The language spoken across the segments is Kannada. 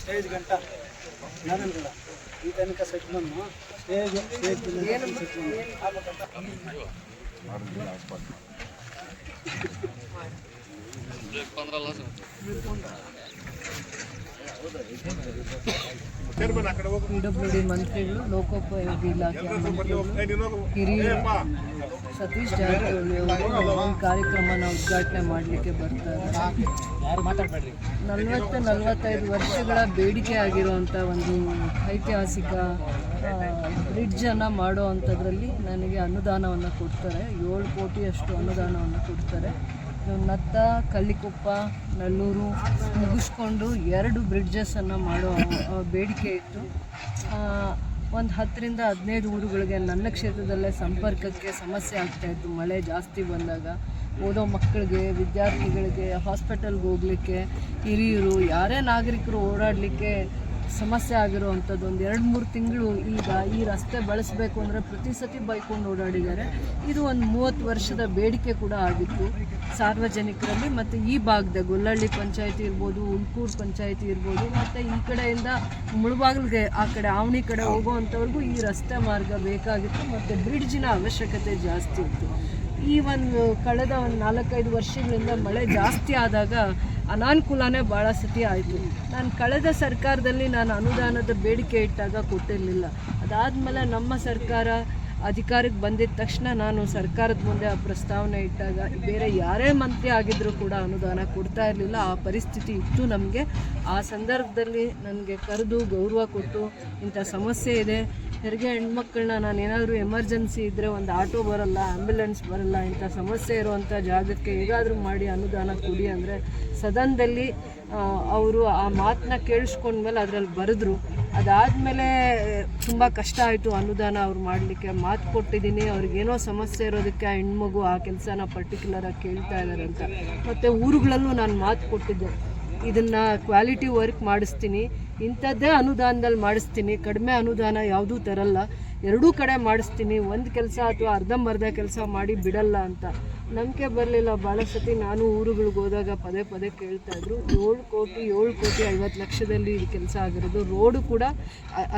స్టేజ్ గంట నారాయణ కూడా ఈ కనుక సెట్ మనము స్టేజ్ స్టేజ్ సెట్ డబ్ల్యూడి మంత్రులు లోకోపయోగి ఇలాఖ ಸತೀಶ್ ಜಾರಕಿಹೊಳಿ ಅವರು ಈ ಕಾರ್ಯಕ್ರಮನ ಉದ್ಘಾಟನೆ ಮಾಡಲಿಕ್ಕೆ ಬರ್ತಾರೆ. ನಲವತ್ತು ನಲವತ್ತೈದು ವರ್ಷಗಳ ಬೇಡಿಕೆ ಆಗಿರುವಂಥ ಒಂದು ಐತಿಹಾಸಿಕ ಬ್ರಿಡ್ಜನ್ನು ಮಾಡೋ ಅಂಥದ್ರಲ್ಲಿ ನನಗೆ ಅನುದಾನವನ್ನು ಕೊಡ್ತಾರೆ. ಏಳು ಕೋಟಿಯಷ್ಟು ಅನುದಾನವನ್ನು ಕೊಡ್ತಾರೆ. ನತ್ತ, ಕಳ್ಳಿಕೊಪ್ಪ, ನಲ್ಲೂರು ಮುಗಿಸ್ಕೊಂಡು ಎರಡು ಬ್ರಿಡ್ಜಸ್ಸನ್ನು ಮಾಡೋ ಬೇಡಿಕೆ ಇತ್ತು. ಒಂದು ಹತ್ತರಿಂದ ಹದಿನೈದು ಊರುಗಳಿಗೆ ನನ್ನ ಕ್ಷೇತ್ರದಲ್ಲೇ ಸಂಪರ್ಕಕ್ಕೆ ಸಮಸ್ಯೆ ಆಗ್ತಾಯಿತ್ತು ಮಳೆ ಜಾಸ್ತಿ ಬಂದಾಗ ಓದೋ ಮಕ್ಕಳಿಗೆ, ವಿದ್ಯಾರ್ಥಿಗಳಿಗೆ ಹಾಸ್ಪಿಟಲ್ಗೆ ಹೋಗಲಿಕ್ಕೆ, ಹಿರಿಯರು, ಯಾರೇ ನಾಗರಿಕರು ಓಡಾಡಲಿಕ್ಕೆ ಸಮಸ್ಯೆ ಆಗಿರುವಂಥದ್ದು. ಒಂದು ಎರಡು ಮೂರು ತಿಂಗಳು ಈಗ ಈ ರಸ್ತೆ ಬಳಸಬೇಕು ಅಂದರೆ ಪ್ರತಿ ಸತಿ ಬೈಕೊಂಡು ಓಡಾಡಿದ್ದಾರೆ. ಇದು ಒಂದು ಮೂವತ್ತು ವರ್ಷದ ಬೇಡಿಕೆ ಕೂಡ ಆಗಿತ್ತು. ಸಾರ್ವಜನಿಕರಲ್ಲಿ ಮತ್ತು ಈ ಭಾಗದ ಗೊಲ್ಲಹಳ್ಳಿ ಪಂಚಾಯತಿ ಇರ್ಬೋದು ಉಳ್ಕೂರು ಪಂಚಾಯತಿ ಇರ್ಬೋದು, ಮತ್ತು ಈ ಕಡೆಯಿಂದ ಮುಳುಬಾಗಿಲಿಗೆ ಆ ಕಡೆ, ಆವಣಿ ಕಡೆ ಹೋಗುವಂಥವ್ರಿಗೂ ಈ ರಸ್ತೆ ಮಾರ್ಗ ಬೇಕಾಗಿತ್ತು. ಮತ್ತು ಬ್ರಿಡ್ಜಿನ ಅವಶ್ಯಕತೆ ಜಾಸ್ತಿ ಇತ್ತು. ಈ ಒಂದು ಕಳೆದ ಒಂದು ನಾಲ್ಕೈದು ವರ್ಷಗಳಿಂದ ಮಳೆ ಜಾಸ್ತಿ ಆದಾಗ ಅನಾನುಕೂಲನೇ ಭಾಳ ಸತಿ ಆಯಿತು. ನಾನು ಕಳೆದ ಸರ್ಕಾರದಲ್ಲಿ ನಾನು ಅನುದಾನದ ಬೇಡಿಕೆ ಇಟ್ಟಾಗ ಕೊಟ್ಟಿರಲಿಲ್ಲ. ಅದಾದಮೇಲೆ ನಮ್ಮ ಸರ್ಕಾರ ಅಧಿಕಾರಕ್ಕೆ ಬಂದಿದ್ದ ತಕ್ಷಣ ನಾನು ಸರ್ಕಾರದ ಮುಂದೆ ಆ ಪ್ರಸ್ತಾವನೆ ಇಟ್ಟಾಗ ಬೇರೆ ಯಾರೇ ಮಂತ್ರಿ ಆಗಿದ್ದರೂ ಕೂಡ ಅನುದಾನ ಕೊಡ್ತಾ ಇರಲಿಲ್ಲ. ಆ ಪರಿಸ್ಥಿತಿ ಇತ್ತು ನಮಗೆ. ಆ ಸಂದರ್ಭದಲ್ಲಿ ನನಗೆ ಕರೆದು ಗೌರವ ಕೊಟ್ಟು ಇಂಥ ಸಮಸ್ಯೆ ಇದೆ. ಹೆರಿಗೆ ಹೆಣ್ಮಕ್ಳನ್ನ ನಾನು ಏನಾದರೂ ಎಮರ್ಜೆನ್ಸಿ ಇದ್ದರೆ ಒಂದು ಆಟೋ ಬರಲ್ಲ ಆ್ಯಂಬುಲೆನ್ಸ್ ಬರಲ್ಲ, ಇಂಥ ಸಮಸ್ಯೆ ಇರುವಂಥ ಜಾಗಕ್ಕೆ ಹೇಗಾದರೂ ಮಾಡಿ ಅನುದಾನ ಕೊಡಿ ಅಂದರೆ ಸದನದಲ್ಲಿ ಅವರು ಆ ಮಾತನ್ನ ಕೇಳಿಸ್ಕೊಂಡ್ಮೇಲೆ ಅದರಲ್ಲಿ ಬರೆದ್ರು. ಅದಾದಮೇಲೆ ತುಂಬ ಕಷ್ಟ ಆಯಿತು ಅನುದಾನ ಅವ್ರು ಮಾಡಲಿಕ್ಕೆ. ಮಾತು ಕೊಟ್ಟಿದ್ದೀನಿ, ಅವ್ರಿಗೇನೋ ಸಮಸ್ಯೆ ಇರೋದಕ್ಕೆ ಆ ಹೆಣ್ಮಗು ಆ ಕೆಲಸನ ಪರ್ಟಿಕ್ಯುಲರಾಗಿ ಕೇಳ್ತಾ ಇದ್ದಾರೆ ಅಂತ. ಮತ್ತು ಊರುಗಳಲ್ಲೂ ನಾನು ಮಾತು ಕೊಟ್ಟಿದ್ದೆ. ಇದನ್ನು ಕ್ವಾಲಿಟಿ ವರ್ಕ್ ಮಾಡಿಸ್ತೀನಿ. ಇಂಥದ್ದೇ ಅನುದಾನದಲ್ಲಿ ಮಾಡಿಸ್ತೀನಿ. ಕಡಿಮೆ ಅನುದಾನ ಯಾವುದೂ ತರಲ್ಲ. ಎರಡೂ ಕಡೆ ಮಾಡಿಸ್ತೀನಿ. ಒಂದು ಕೆಲಸ ಅಥವಾ ಅರ್ಧಂಬರ್ಧ ಕೆಲಸ ಮಾಡಿ ಬಿಡಲ್ಲ ಅಂತ. ನಂಬಿಕೆ ಬರಲಿಲ್ಲ. ಭಾಳ ಸತಿ ನಾನು ಊರುಗಳಿಗೆ ಹೋದಾಗ ಪದೇ ಪದೇ ಕೇಳ್ತಾ ಇದ್ರು. ಏಳು ಕೋಟಿ ಏಳು ಕೋಟಿ ಐವತ್ತು ಲಕ್ಷದಲ್ಲಿ ಇದು ಕೆಲಸ ಆಗಿರೋದು. ರೋಡು ಕೂಡ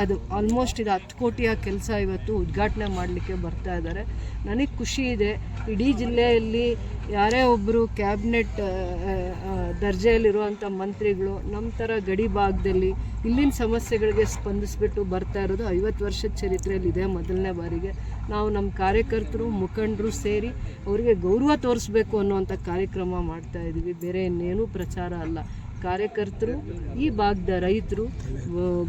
ಅದು ಆಲ್ಮೋಸ್ಟ್ ಇದು ಹತ್ತು ಕೋಟಿಯ ಕೆಲಸ ಇವತ್ತು ಉದ್ಘಾಟನೆ ಮಾಡಲಿಕ್ಕೆ ಬರ್ತಾ ಇದ್ದಾರೆ ನನಗೆ ಖುಷಿ ಇದೆ. ಇಡೀ ಜಿಲ್ಲೆಯಲ್ಲಿ ಯಾರೇ ಒಬ್ಬರು ಕ್ಯಾಬಿನೆಟ್ ದರ್ಜೆಯಲ್ಲಿರುವಂಥ ಮಂತ್ರಿಗಳು ನಮ್ಮ ಥರ ಗಡಿ ಭಾಗದಲ್ಲಿ ಇಲ್ಲಿನ ಸಮಸ್ಯೆಗಳಿಗೆ ಸ್ಪಂದಿಸ್ಬಿಟ್ಟು ಬರ್ತಾ ಇರೋದು ಐವತ್ತು ವರ್ಷದ ಚರಿತ್ರೆಯಲ್ಲಿ ಇದೆ ಮೊದಲನೇ ಬಾರಿಗೆ. ನಾವು ನಮ್ಮ ಕಾರ್ಯಕರ್ತರು, ಮುಖಂಡರು ಸೇರಿ ಅವರಿಗೆ ಗೌರವ ತೋರಿಸ್ಬೇಕು ಅನ್ನುವಂಥ ಕಾರ್ಯಕ್ರಮ ಮಾಡ್ತಾ ಇದ್ದೀವಿ. ಬೇರೆ ಇನ್ನೇನೂ ಪ್ರಚಾರ ಅಲ್ಲ. ಕಾರ್ಯಕರ್ತರು, ಈ ಭಾಗದ ರೈತರು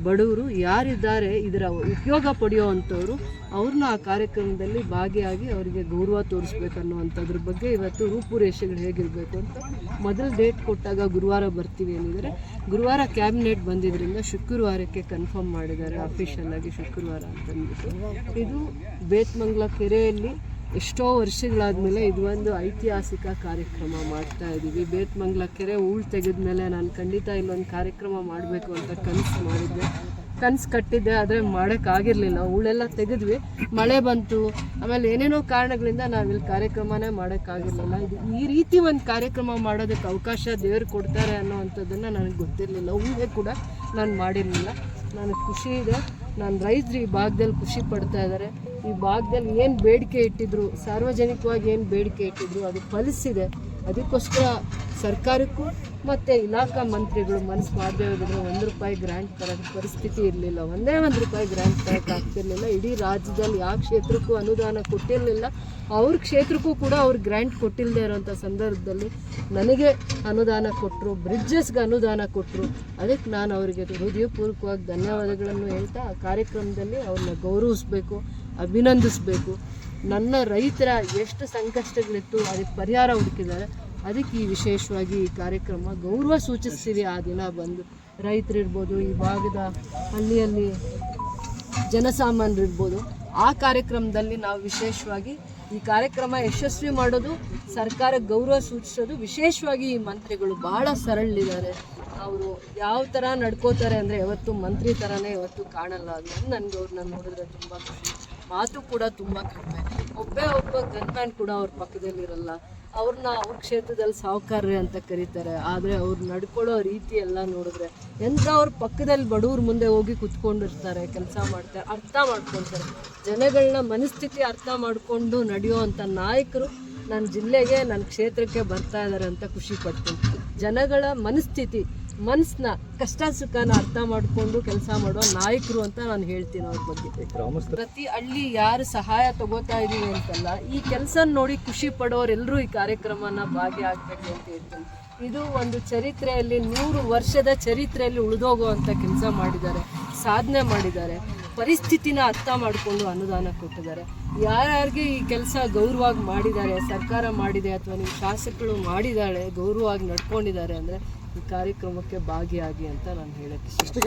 ಬಡವರು ಯಾರಿದ್ದಾರೆ, ಇದರ ಉಪಯೋಗ ಪಡೆಯುವಂಥವ್ರು ಅವ್ರನ್ನ ಆ ಕಾರ್ಯಕ್ರಮದಲ್ಲಿ ಭಾಗಿಯಾಗಿ ಅವರಿಗೆ ಗೌರವ ತೋರಿಸ್ಬೇಕನ್ನುವಂಥದ್ರ ಬಗ್ಗೆ ಇವತ್ತು ರೂಪುರೇಷೆಗಳು ಹೇಗಿರಬೇಕು ಅಂತ ಮೊದಲು ಡೇಟ್ ಕೊಟ್ಟಾಗ ಗುರುವಾರ ಬರ್ತೀವಿ ಅಂದಿದ್ದಾರೆ ಗುರುವಾರ ಕ್ಯಾಬಿನೆಟ್ ಬಂದಿದ್ದರಿಂದ ಶುಕ್ರವಾರಕ್ಕೆ ಕನ್ಫರ್ಮ್ ಮಾಡಿದ್ದಾರೆ ಅಫಿಷಿಯಲ್ ಆಗಿ ಶುಕ್ರವಾರ ಅಂತಂದ್ಬಿಟ್ಟು ಇದು ಬೇತ್ಮಂಗ್ಲ ಕೆರೆಯಲ್ಲಿ ಎಷ್ಟೋ ವರ್ಷಗಳಾದಮೇಲೆ ಇದು ಒಂದು ಐತಿಹಾಸಿಕ ಕಾರ್ಯಕ್ರಮ ಮಾಡ್ತಾ ಇದ್ದೀವಿ. ಬೇತ್ಮಂಗ್ಲ ಕೆರೆ ಹೂಳು ತೆಗೆದ ಮೇಲೆ ನಾನು ಖಂಡಿತ ಇಲ್ಲೊಂದು ಕಾರ್ಯಕ್ರಮ ಮಾಡಬೇಕು ಅಂತ ಕನಸು ಮಾಡಿದ್ದೆ. ಕನಸು ಕಟ್ಟಿದ್ದೆ, ಆದರೆ ಮಾಡೋಕ್ಕಾಗಿರಲಿಲ್ಲ ಹೂಳೆಲ್ಲ ತೆಗೆದ್ವಿ. ಮಳೆ ಬಂತು. ಆಮೇಲೆ ಏನೇನೋ ಕಾರಣಗಳಿಂದ ನಾವಿಲ್ಲಿ ಕಾರ್ಯಕ್ರಮನೇ ಮಾಡೋಕ್ಕಾಗಿರಲಿಲ್ಲ ಇದು ಈ ರೀತಿ ಒಂದು ಕಾರ್ಯಕ್ರಮ ಮಾಡೋದಕ್ಕೆ ಅವಕಾಶ ದೇವರು ಕೊಡ್ತಾರೆ ಅನ್ನೋವಂಥದ್ದನ್ನು ನನಗೆ ಗೊತ್ತಿರಲಿಲ್ಲ. ಹೂವೇ ಕೂಡ ನಾನು ಮಾಡಿರಲಿಲ್ಲ. ನನಗೆ ಖುಷಿ ಇದೆ. ನಾನು ರೈತರು ಈ ಭಾಗದಲ್ಲಿ ಖುಷಿ ಪಡ್ತಾ ಇದ್ದಾರೆ ಈ ಭಾಗದಲ್ಲಿ ಏನು ಬೇಡಿಕೆ ಇಟ್ಟಿದ್ರು, ಸಾರ್ವಜನಿಕವಾಗಿ ಏನು ಬೇಡಿಕೆ ಇಟ್ಟಿದ್ರು, ಅದು ಫಲಿಸಿದೆ. ಅದಕ್ಕೋಸ್ಕರ ಸರ್ಕಾರಕ್ಕೂ ಮತ್ತು ಇಲಾಖಾ ಮಂತ್ರಿಗಳು ಮನಸ್ಸು ಮಾಡದೇ ಒಂದು ರೂಪಾಯಿ ಗ್ರ್ಯಾಂಟ್ ತರೋದು ಪರಿಸ್ಥಿತಿ ಇರಲಿಲ್ಲ. ಒಂದೇ ಒಂದು ರೂಪಾಯಿ ಗ್ರ್ಯಾಂಟ್ ತರೋಕ್ಕಾಗ್ತಿರ್ಲಿಲ್ಲ ಇಡೀ ರಾಜ್ಯದಲ್ಲಿ ಯಾವ ಕ್ಷೇತ್ರಕ್ಕೂ ಅನುದಾನ ಕೊಟ್ಟಿರಲಿಲ್ಲ. ಅವ್ರ ಕ್ಷೇತ್ರಕ್ಕೂ ಕೂಡ ಅವ್ರು ಗ್ರ್ಯಾಂಟ್ ಕೊಟ್ಟಿಲ್ಲದೆ ಇರೋಂಥ ಸಂದರ್ಭದಲ್ಲಿ ನನಗೆ ಅನುದಾನ ಕೊಟ್ಟರು ಬ್ರಿಡ್ಜಸ್ಗೆ ಅನುದಾನ ಕೊಟ್ಟರು ಅದಕ್ಕೆ ನಾನು ಅವರಿಗೆ ಹೃದಯಪೂರ್ವಕವಾಗಿ ಧನ್ಯವಾದಗಳನ್ನು ಹೇಳ್ತಾ ಆ ಕಾರ್ಯಕ್ರಮದಲ್ಲಿ ಅವ್ರನ್ನ ಗೌರವಿಸ್ಬೇಕು. ಅಭಿನಂದಿಸಬೇಕು. ನನ್ನ ರೈತರ ಎಷ್ಟು ಸಂಕಷ್ಟಗಳಿತ್ತು, ಅದಕ್ಕೆ ಪರಿಹಾರ ಹುಡುಕಿದ್ದಾರೆ. ಅದಕ್ಕೆ ಈ ವಿಶೇಷವಾಗಿ ಈ ಕಾರ್ಯಕ್ರಮ ಗೌರವ ಸೂಚಿಸ್ತೀವಿ ಆ ದಿನ ಬಂದು. ರೈತರಿರ್ಬೋದು, ಈ ಭಾಗದ ಹಳ್ಳಿಯಲ್ಲಿ ಜನಸಾಮಾನ್ಯರಿರ್ಬೋದು, ಆ ಕಾರ್ಯಕ್ರಮದಲ್ಲಿ ನಾವು ವಿಶೇಷವಾಗಿ ಈ ಕಾರ್ಯಕ್ರಮ ಯಶಸ್ವಿ ಮಾಡೋದು, ಸರ್ಕಾರ ಗೌರವ ಸೂಚಿಸೋದು, ವಿಶೇಷವಾಗಿ ಈ ಮಂತ್ರಿಗಳು ಭಾಳ ಸರಳಿದ್ದಾರೆ. ಅವರು ಯಾವ ಥರ ನಡ್ಕೋತಾರೆ ಅಂದರೆ ಯಾವತ್ತು ಮಂತ್ರಿ ಥರನೇ ಯಾವತ್ತು ಕಾಣಲ್ಲ. ಅದು ನನಗೆ ಅವ್ರನ್ನ ನೋಡಿದ್ರೆ ತುಂಬ ಖುಷಿ. ಮಾತು ಕೂಡ ತುಂಬ ಕಡಿಮೆ. ಒಬ್ಬೇ ಒಬ್ಬ ಗನ್ಮ್ಯಾನ್ ಕೂಡ ಅವ್ರ ಪಕ್ಕದಲ್ಲಿರಲ್ಲ ಅವ್ರನ್ನ ಅವ್ರ ಕ್ಷೇತ್ರದಲ್ಲಿ ಸಾಹುಕಾರ್ರಿ ಅಂತ ಕರೀತಾರೆ. ಆದರೆ ಅವ್ರು ನಡ್ಕೊಳ್ಳೋ ರೀತಿ ಎಲ್ಲ ನೋಡಿದ್ರೆ ಎಂತ ಅವ್ರ ಪಕ್ಕದಲ್ಲಿ ಬಡವ್ರ ಮುಂದೆ ಹೋಗಿ ಕುತ್ಕೊಂಡಿರ್ತಾರೆ, ಕೆಲಸ ಮಾಡ್ತಾರೆ, ಅರ್ಥ ಮಾಡ್ಕೊಳ್ತಾರೆ. ಜನಗಳನ್ನ ಮನಸ್ಥಿತಿ ಅರ್ಥ ಮಾಡಿಕೊಂಡು ನಡೆಯುವಂಥ ನಾಯಕರು ನನ್ನ ಜಿಲ್ಲೆಗೆ ನನ್ನ ಕ್ಷೇತ್ರಕ್ಕೆ ಬರ್ತಾ ಇದ್ದಾರೆ ಅಂತ ಖುಷಿ ಪಡ್ತೀನಿ. ಜನಗಳ ಮನಸ್ಥಿತಿ ಮನಸ್ಸನ್ನ ಕಷ್ಟ ಸುಖನ ಅರ್ಥ ಮಾಡಿಕೊಂಡು ಕೆಲಸ ಮಾಡುವ ನಾಯಕರು ಅಂತ ನಾನು ಹೇಳ್ತೀನಿ ಅವ್ರ ಬಗ್ಗೆ. ಪ್ರತಿ ಹಳ್ಳಿ ಯಾರು ಸಹಾಯ ತಗೋತಾ ಇದೀವಿ ಅಂತಲ್ಲ ಈ ಕೆಲಸ ನೋಡಿ ಖುಷಿ ಪಡೋರೆಲ್ಲರೂ ಈ ಕಾರ್ಯಕ್ರಮನ ಭಾಗಿಯಾಗಬೇಕು ಅಂತ ಹೇಳ್ತೀನಿ. ಇದು ಒಂದು ಚರಿತ್ರೆಯಲ್ಲಿ ನೂರು ವರ್ಷದ ಚರಿತ್ರೆಯಲ್ಲಿ ಉಳಿದೋಗುವಂಥ ಕೆಲಸ ಮಾಡಿದ್ದಾರೆ ಸಾಧನೆ ಮಾಡಿದ್ದಾರೆ ಪರಿಸ್ಥಿತಿನ ಅರ್ಥ ಮಾಡಿಕೊಂಡು ಅನುದಾನ ಕೊಟ್ಟಿದ್ದಾರೆ. ಯಾರ್ಯಾರಿಗೆ ಈ ಕೆಲಸ ಗೌರವವಾಗಿ ಮಾಡಿದ್ದಾರೆ ಸರ್ಕಾರ ಮಾಡಿದೆ ಅಥವಾ ನಿಮ್ಮ ಶಾಸಕರು ಮಾಡಿದ್ದಾಳೆ ಗೌರವವಾಗಿ ನಡ್ಕೊಂಡಿದ್ದಾರೆ ಅಂದರೆ ಈ ಕಾರ್ಯಕ್ರಮಕ್ಕೆ ಭಾಗಿಯಾಗಿ ಅಂತ ನಾನು ಹೇಳಕ್ಕೆ ಇಷ್ಟ.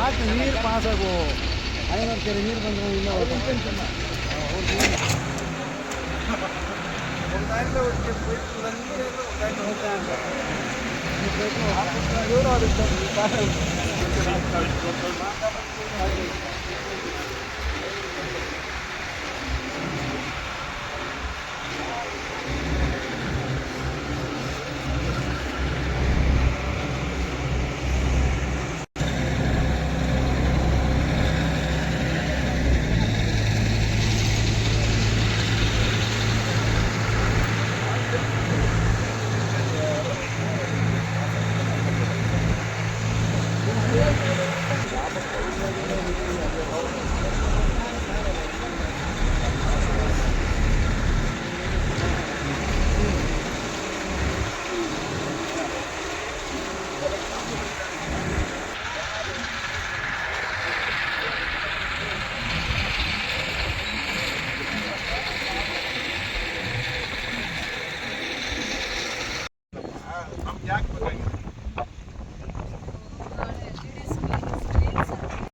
ಆಯ್ತು ನೀರು ಪಾಸ್ ಆಗು ಐನೂರು ಕೆರೆ ನೀರು ಬಂದ್ರೆ ಇಲ್ಲ ನಮ್ಗೆ Thank you.